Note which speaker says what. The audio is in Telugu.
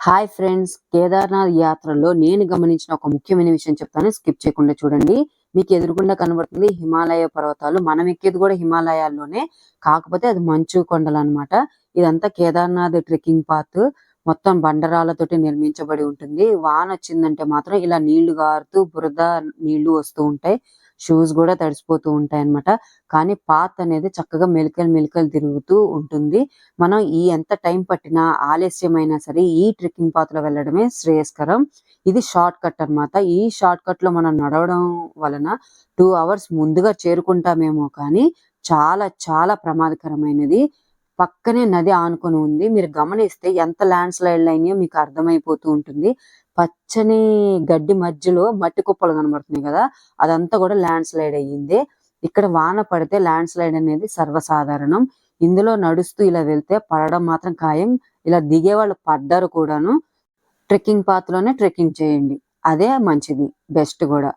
Speaker 1: హాయ్ ఫ్రెండ్స్ కేదార్నాథ్ యాత్రలో నేను గమనించిన ఒక ముఖ్యమైన విషయం చెప్తాను. స్కిప్ చేయకుండా చూడండి. మీకు ఎదురుగుండా కనబడుతుంది హిమాలయ పర్వతాలు. మనం ఎక్కేది కూడా హిమాలయాల్లోనే. కాకపోతే అది మంచు కొండలు అన్నమాట ఇదంతా కేదార్నాథ్ ట్రెక్కింగ్ పాత్. మొత్తం బండరాలతోటి నిర్మించబడి ఉంటుంది. వాన వచ్చిందంటే మాత్రం ఇలా నీళ్ళు గారుతూ బురద నీళ్ళు వస్తూ ఉంటాయి. షూస్ కూడా తడిసిపోతూ ఉంటాయి అన్నమాట కానీ పాత్ అనేది చక్కగా మెలికలు మెలికలు తిరుగుతూ ఉంటుంది. మనం ఈ ఎంత టైం పట్టినా ఆలస్యమైనా సరే ఈ ట్రెక్కింగ్ పాత్లో వెళ్ళడమే శ్రేయస్కరం. ఇది షార్ట్ కట్ అన్నమాట. ఈ షార్ట్ కట్లో మనం నడవడం వలన టూ అవర్స్ ముందుగా చేరుకుంటామేమో కానీ చాలా చాలా ప్రమాదకరమైనది. పక్కనే నది ఆనుకొని ఉంది. మీరు గమనిస్తే ఎంత ల్యాండ్ స్లైడ్లు అయినాయో మీకు అర్థమైపోతూ ఉంటుంది. పచ్చని గడ్డి మధ్యలో మట్టి కుప్పలు కనబడుతున్నాయి కదా అదంతా కూడా ల్యాండ్ స్లైడ్ అయ్యింది. ఇక్కడ వాన పడితే ల్యాండ్ స్లైడ్ అనేది సర్వసాధారణం. ఇందులో నడుస్తూ ఇలా వెళ్తే పడడం మాత్రం ఖాయం. ఇలా దిగే వాళ్ళు పడ్డారు కూడాను. ట్రెక్కింగ్ పాత్లోనే ట్రెక్కింగ్ చేయండి. అదే మంచిది బెస్ట్ కూడా.